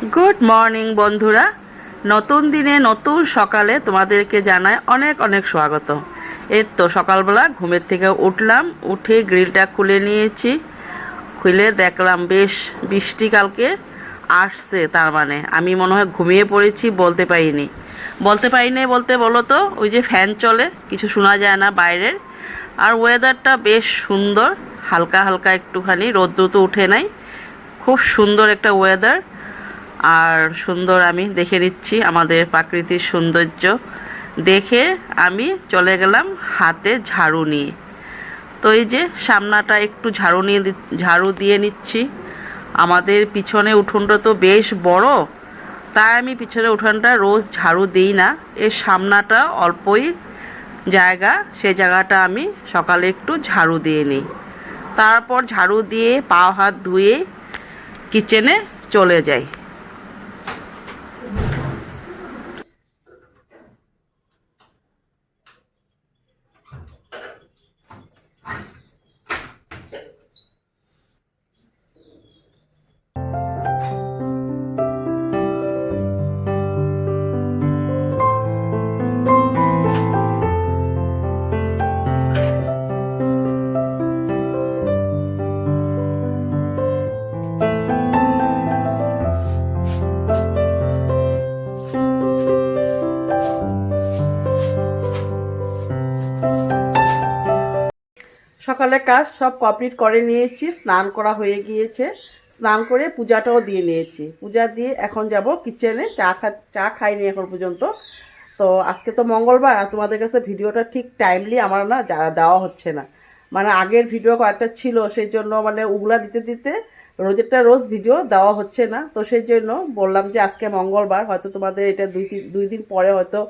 Good morning বন্ধুরা। নতুন দিনে, নতুন সকালে তোমাদেরকে জানায় অনেক অনেক স্বাগত। এর তো সকালবেলা ঘুমের থেকে উঠলাম, উঠে গ্রিলটা খুলে নিয়েছি। খুলে দেখলাম, বেশ বৃষ্টি কালকে আসছে, তার মানে আমি মনে হয় ঘুমিয়ে পড়েছি, বলতে পারিনি। বলতে পারিনি বলতে বলো তো, ওই যে ফ্যান চলে, কিছু শোনা যায় না বাইরের। আর ওয়েদারটা বেশ সুন্দর, হালকা হালকা একটুখানি রোদ্র তো উঠে নাই। খুব সুন্দর একটা ওয়েদার আর সুন্দর আমি দেখে নিচ্ছি আমাদের প্রাকৃতিক সৌন্দর্য। দেখে আমি চলে গেলাম হাতে ঝাড়ু নিয়ে। তো এই যে সামনাটা একটু ঝাড়ু নিয়ে ঝাড়ু দিয়ে নিচ্ছি। আমাদের পিছনে উঠোনটা তো বেশ বড়, তাই আমি পিছনে উঠোনটা রোজ ঝাড়ু দিই না। এর সামনাটা অল্পই জায়গা, সে জায়গাটা আমি সকালে একটু ঝাড়ু দিয়ে নিই। তারপর ঝাড়ু দিয়ে পা হাত ধুয়ে কিচেনে চলে যাই। সকালে কাজ সব কমপ্লিট করে নিয়েছি, স্নান করা হয়ে গিয়েছে। স্নান করে পূজাটাও দিয়ে নিয়েছি। পূজা দিয়ে এখন যাব কিচেনে, চা খা, চা খাইনি এখন পর্যন্ত। তো আজকে তো মঙ্গলবার, আর তোমাদের কাছে ভিডিওটা ঠিক টাইমলি আমার না দেওয়া হচ্ছে না। মানে আগের ভিডিও কয়েকটা ছিল, সেই জন্য মানে উগলা দিতে দিতে রোজেরটা রোজ ভিডিও দেওয়া হচ্ছে না। তো সেই জন্য বললাম যে আজকে মঙ্গলবার, হয়তো তোমাদের এটা দুই তিন, দুই দিন পরে হয়তো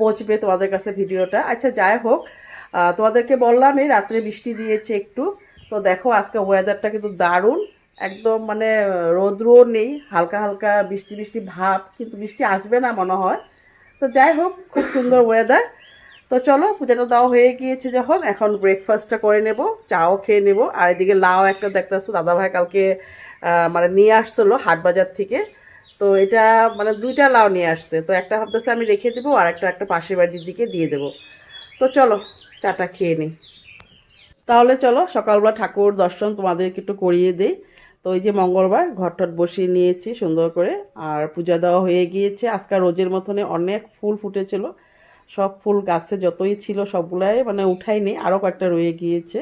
পৌঁছবে তোমাদের কাছে ভিডিওটা। আচ্ছা যাই হোক তোমাদেরকে বললাম, এই রাত্রে বৃষ্টি দিয়েছে একটু। তো দেখো, আজকে ওয়েদারটা কিন্তু দারুণ। একদম মানে রোদ্রও নেই, হালকা হালকা বৃষ্টি বৃষ্টি ভাব, কিন্তু বৃষ্টি আসবে না মনে হয়। তো যাই হোক, খুব সুন্দর ওয়েদার তো চলো, পূজাটা দেওয়া হয়ে গিয়েছে যখন, এখন ব্রেকফাস্টটা করে নেব, চাও খেয়ে নেব। আর এদিকে লাউ একটা দেখতেছো, দাদাভাই কালকে মানে নিয়ে আসছিল হাট বাজার থেকে। তো এটা মানে দুইটা লাউ নিয়ে আসছে। তো একটা ভাবতেছে আমি রেখে দেবো, আর একটা একটা পাশের বাড়ির দিকে দিয়ে দেবো। তো চলো চাটা খেয়ে নিই। তাহলে চলো, সকালবেলা ঠাকুর দর্শন তোমাদেরকে একটু করিয়ে দিই। তো ওই যে মঙ্গলবার ঘর টট বসিয়ে নিয়েছি সুন্দর করে। আর পূজা দেওয়া হয়ে গিয়েছে। আজকাল রোজের মতনে অনেক ফুল ফুটেছিল। সব ফুল গাছে যতই ছিল সবগুলাই মানে উঠাইনি আরও কয়েকটা রয়ে গিয়েছে।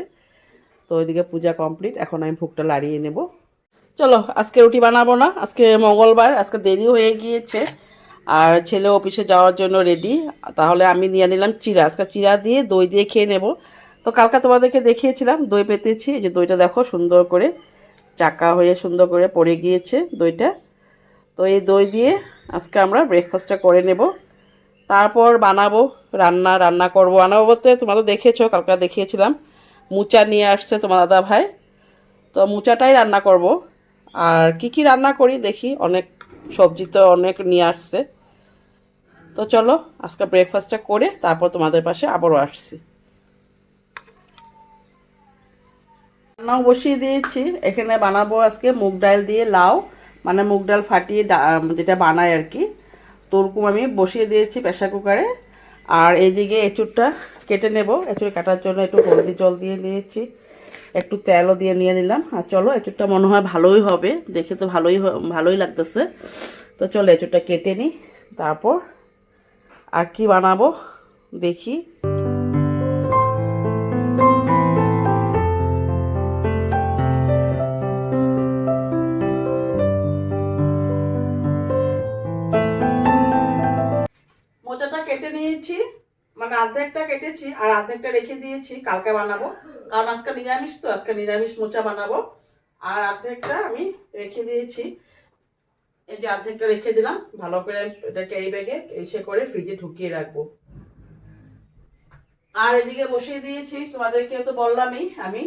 তো ওইদিকে পূজা কমপ্লিট। এখন আমি ভোগটা লাড়িয়ে নেব। চলো, আজকে রুটি বানাবো না। আজকে মঙ্গলবার, আজকে দেরি হয়ে গিয়েছে। আর ছেলে অফিসে যাওয়ার জন্য রেডি তাহলে আমি নিয়ে নিলাম চিরা। আজকে চিরা দিয়ে দই দিয়ে খেয়ে নেব। তো কালকে তোমাদেরকে দেখিয়েছিলাম, দই পেতেছি। যে দইটা দেখো সুন্দর করে চাকা হয়ে সুন্দর করে পড়ে গিয়েছে দইটা। তো এই দই দিয়ে আজকে আমরা ব্রেকফাস্টটা করে নেব। তারপর বানাবো রান্না রান্না করব। বানাবো বলতে তোমরা তো দেখেছ, কালকে দেখিয়েছিলাম। মুচা নিয়ে আসছে তোমার দাদা ভাই। তো মুচাটাই রান্না করব। আর কি কি রান্না করি দেখি, অনেক সবজি তো অনেক নিয়ে আসছে। তো চলো, আজকে ব্রেকফাস্টটা করে তারপর তোমাদের পাশে আবারও আসছি। রান্নাও বসিয়ে দিয়েছি। এখানে বানাবো আজকে মুগ ডাল দিয়ে লাউ মানে মুগ ডাল ফাটিয়ে যেটা বানায় আর কি। তো ওরকম আমি বসিয়ে দিয়েছি প্রেশার কুকারে আর এইদিকে এঁচুরটা কেটে নেব। এঁচুর কাটার জন্য একটু হলদি জল দিয়ে নিয়েছি। একটু তেলও দিয়ে নিয়ে নিলাম। আর চলো, এঁচুরটা মনে হয় ভালোই হবে। দেখে তো ভালোই ভালোই লাগতেছে। তো চলো, এঁচুরটা কেটে নিই। তারপর আর কি বানাবো? দেখি। মোচাটা কেটে নিয়েছি। মানে অর্ধেকটা কেটেছি আর অর্ধেকটা রেখে দিয়েছি। কালকে বানাবো। কারণ আজকে নিরামিষ, তো আজকে নিরামিষ মোচা বানাবো। আর অর্ধেকটা আমি রেখে দিয়েছি। এই যে অর্ধেকটা রেখে দিলাম, ভালো করে এটা ক্যারি ব্যাগে এসে করে ফ্রিজে ঢুকিয়ে রাখব। আর এদিকে বসিয়ে দিয়েছি, তোমাদেরকে তো বললামই আমি।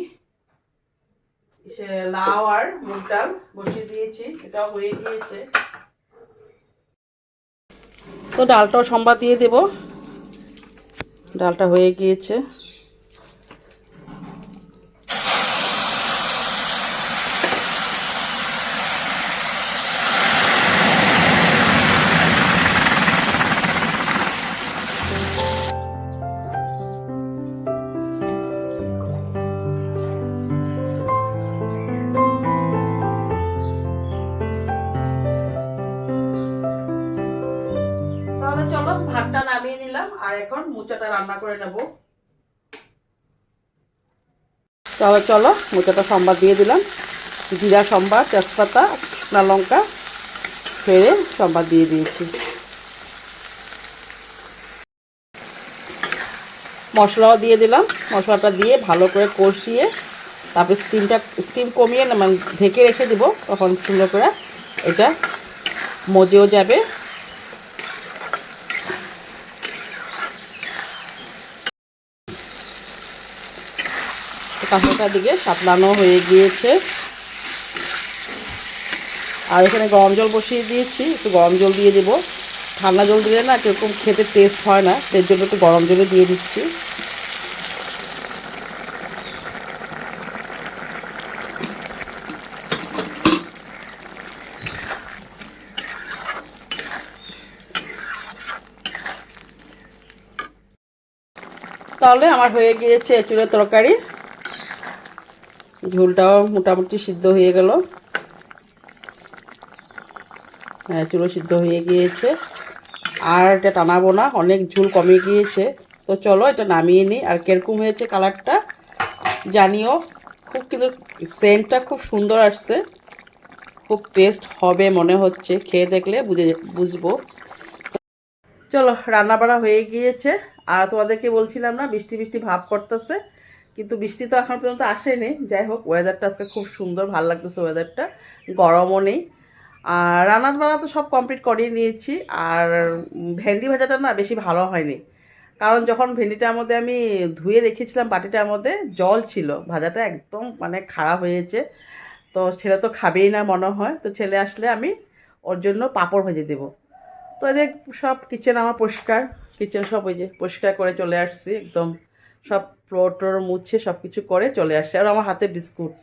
সে লাউ আর মুগ ডাল বসিয়ে দিয়েছি এটা হয়ে গিয়েছে। তো ডালটাও সম্বাদ দিয়ে দেব। ডালটা হয়ে গিয়েছে। চলো ভাতটা নামিয়ে নিলাম, আর এখন মোচাটা রান্না করে নেব। চলো চলো, মোচাটা সম্বাদ দিয়ে দিলাম। জিরা সম্বাদ, তেজপাতা, শুকনা লঙ্কা ফেরে সম্বাদ দিয়ে দিয়েছি। মশলাও দিয়ে দিলাম। মশলাটা দিয়ে ভালো করে কষিয়ে, তারপরে স্টিমটা স্টিম কমিয়ে মানে ঢেকে রেখে দিব। তখন সুন্দর করে এটা মজেও যাবে। কাঁচাটার দিকে সাতলানো হয়ে গিয়েছে। আর এখানে গরম জল বসিয়ে দিয়েছি, একটু গরম জল দিয়ে দেবো। ঠান্ডা জল দিলে না কীরকম খেতে টেস্ট হয় না সেই জন্য একটু গরম জলে দিয়ে দিচ্ছি। তাহলে আমার হয়ে গিয়েছে এঁচুড়ের তরকারি। ঝোলটাও মোটামুটি সিদ্ধ হয়ে গেল। হ্যাঁ চুলো সিদ্ধ হয়ে গিয়েছে। আর এটা টানাবো না, অনেক ঝুল কমে গিয়েছে। তো চলো এটা নামিয়ে নিই। আর কীরকম হয়েছে কালারটা, জানিও। খুব কিন্তু সেন্টটা খুব সুন্দর আসছে। খুব টেস্ট হবে মনে হচ্ছে। খেয়ে দেখলে বুঝে, বুঝব। চলো রান্না বাড়া হয়ে গিয়েছে। আর তোমাদেরকে বলছিলাম না বৃষ্টি বৃষ্টি ভাব করতেছে। কিন্তু বৃষ্টি তো এখন পর্যন্ত আসেনি। যাই হোক ওয়েদারটা আজকে খুব সুন্দর, ভালো লাগতেছে ওয়েদারটা গরমও নেই। আর রান্নার বান্না তো সব কমপ্লিট করিয়ে নিয়েছি। আর ভেন্ডি ভাজাটা না বেশি ভালো হয়নি। কারণ যখন ভেন্ডিটার মধ্যে আমি ধুয়ে রেখেছিলাম বাটিটার মধ্যে, জল ছিল। ভাজাটা একদম মানে খারাপ হয়েছে তো ছেলে তো খাবেই না মনে হয়। তো ছেলে আসলে আমি ওর জন্য পাঁপড় ভেজে দেবো। তো এদের সব কিচেন আমার পরিষ্কার। কিচেন সব ওই যে পরিষ্কার করে চলে আসছি একদম। সব ফ্লোর মুছে সব কিছু করে চলে আসছে আর আমার হাতে বিস্কুট।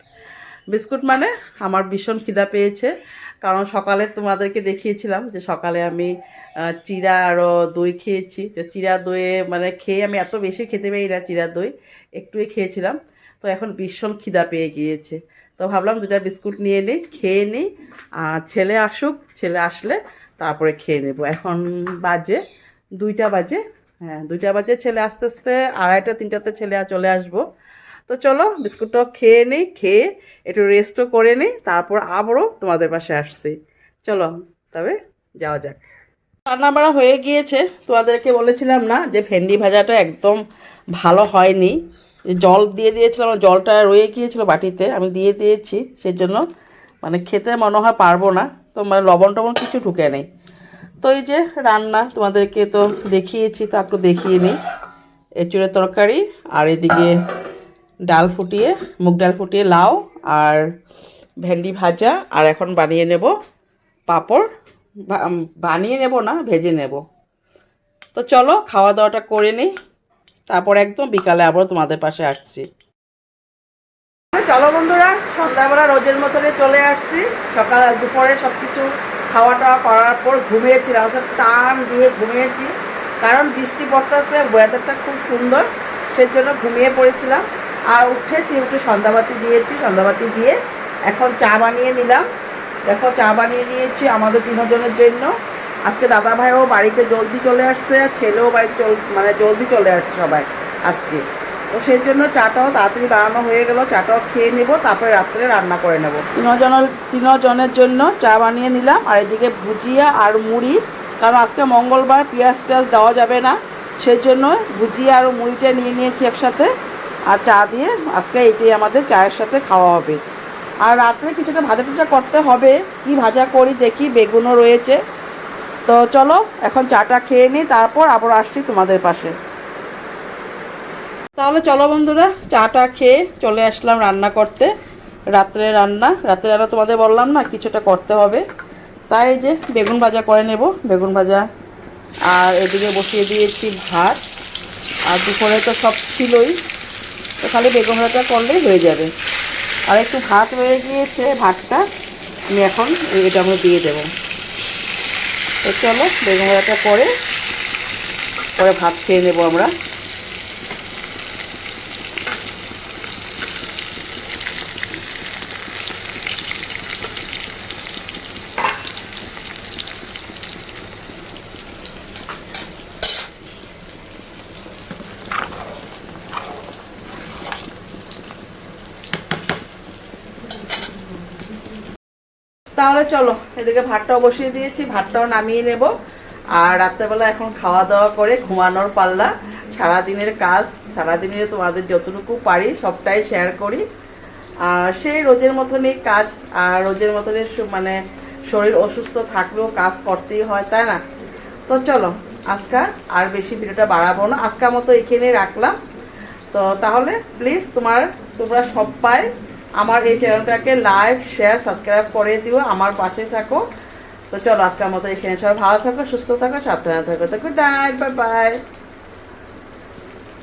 বিস্কুট মানে আমার ভীষণ খিদা পেয়েছে। কারণ সকালে তোমাদেরকে দেখিয়েছিলাম যে সকালে আমি চিড়া আরও দই খেয়েছি। তো চিড়া দইয়ে মানে খেয়ে আমি এত বেশি খেতে পারি না চিড়া দই। একটুই খেয়েছিলাম। তো এখন ভীষণ খিদা পেয়ে গিয়েছে। তো ভাবলাম দুটা বিস্কুট নিয়ে নিই, খেয়ে নিই। আর ছেলে আসুক, ছেলে আসলে তারপরে খেয়ে নেব। এখন বাজে দুইটা বাজে হ্যাঁ দুইটা বাজে, ছেলে আস্তে আস্তে, আড়াইটা, তিনটাতে ছেলে চলে আসব। তো চলো, বিস্কুটটাও খেয়ে নিই, খেয়ে একটু রেস্টও করে নিই, তারপর আবারও তোমাদের পাশে আসছি। চলো, তবে যাওয়া যাক। রান্না বাড়া হয়ে গিয়েছে। তোমাদেরকে বলেছিলাম না যে ভেন্ডি ভাজাটা একদম ভালো হয়নি। জল দিয়ে দিয়েছিলাম, জলটা রয়ে গিয়েছিল বাটিতে, আমি দিয়ে দিয়েছি। সেজন্য মানে খেতে মনে হয় পারব না। তো মানে লবণ টবণ কিছু ঢুকে নেই। তো এই যে রান্না তোমাদেরকে তো দেখিয়েছি, তো একটু দেখিয়ে নিই। এঁচুড়ের তরকারি, আর এদিকে ডাল ফুটিয়ে, মুগ ডাল ফুটিয়ে লাউ আর ভেন্ডি ভাজা, আর এখন বানিয়ে নেব পাঁপড়। বানিয়ে নেব না, ভেজে নেব। তো চলো, খাওয়া দাওয়াটা করে নিই। তারপর একদম বিকালে আবার তোমাদের পাশে আসছি। চলো বন্ধুরা, সন্ধ্যাবেলা রোজের মতনে চলে আসছি। সকাল, দুপুরে সব কিছু খাওয়া টাওয়া করার পর ঘুমিয়েছিলাম অর্থাৎ টান দিয়ে ঘুমিয়েছি। কারণ বৃষ্টি পড়তেছে ওয়েদারটা খুব সুন্দর সেই জন্য ঘুমিয়ে পড়েছিলাম। আর উঠেছি, উঠে সন্ধ্যাবাতি দিয়েছি, সন্ধ্যাবাতি দিয়ে এখন চা বানিয়ে নিলাম। দেখো, চা বানিয়ে নিয়েছি আমাদের তিনজনের জন্য। আজকে দাদা ভাইও বাড়িতে জলদি চলে আসছে, ছেলেও বাড়িতে মানে জলদি চলে আসছে সবাই আজকে। তো সেই জন্য চাটাও তাড়াতাড়ি বানানো হয়ে গেল, চাটাও খেয়ে নেব, তারপরে রাত্রে রান্না করে নেব। তিনজনের তিনজনের জন্য চা বানিয়ে নিলাম, আর এদিকে ভুজিয়া আর মুড়ি, কারণ আজকে মঙ্গলবার পেঁয়াজ টিয়াজ দেওয়া যাবে না, সেই জন্য ভুজিয়া আর মুড়িটা নিয়ে নিয়েছি একসাথে, আর চা দিয়ে আজকে এটাই আমাদের চায়ের সাথে খাওয়া হবে। আর রাত্রে কিছুটা ভাজা টাজা করতে হবে, কি ভাজা করি দেখি, বেগুনও রয়েছে। তো চলো, এখন চাটা খেয়ে নিই, তারপর আবার আসছি তোমাদের পাশে। তাহলে চলো বন্ধুরা, চাটা খেয়ে চলে আসলাম রান্না করতে। রাত্রে রান্না রাত্রে রান্না তোমাদের বললাম না, কিছুটা করতে হবে। তাই যে বেগুন ভাজা করে নেব, বেগুন ভাজা। আর এদিকে বসিয়ে দিয়েছি ভাত। আর দুপুরে তো সব ছিলই, তো খালি বেগুন ভাজা করলেই হয়ে যাবে। আর একটু ভাত হয়ে গিয়েছে, ভাতটা। আমি এখন এটা আমি দিয়ে দেবো। তো চলো বেগুন ভাজাটা করে, পরে ভাত খেয়ে নেব আমরা। তাহলে চলো, এদিকে ভাতটাও বসিয়ে দিয়েছি, ভাতটাও নামিয়ে নেব। আর রাত্রেবেলা এখন খাওয়া দাওয়া করে ঘুমানোর পাল্লা। সারাদিনের কাজ সারাদিনের তোমাদের যতটুকু পারি সবটাই শেয়ার করি। আর সেই রোজের মতনই কাজ, আর রোজের মতনই মানে শরীর অসুস্থ থাকলেও কাজ করতেই হয়, তাই না? তো চলো আজকে আর বেশি ভিডিওটা বাড়াবো না। আজকের মতো এখানেই রাখলাম। তো তাহলে প্লিজ তোমার, তোমরা সব সবাই আমার এই চ্যানেলটাকে লাইক শেয়ার সাবস্ক্রাইব করে দিও, আমার পাশে থাকো। তো চলো আজকের মতো এখানে সবাই ভালো থাকো, সুস্থ থাকো, সাবধানে থাকো। তো গুড নাইট বাই বাই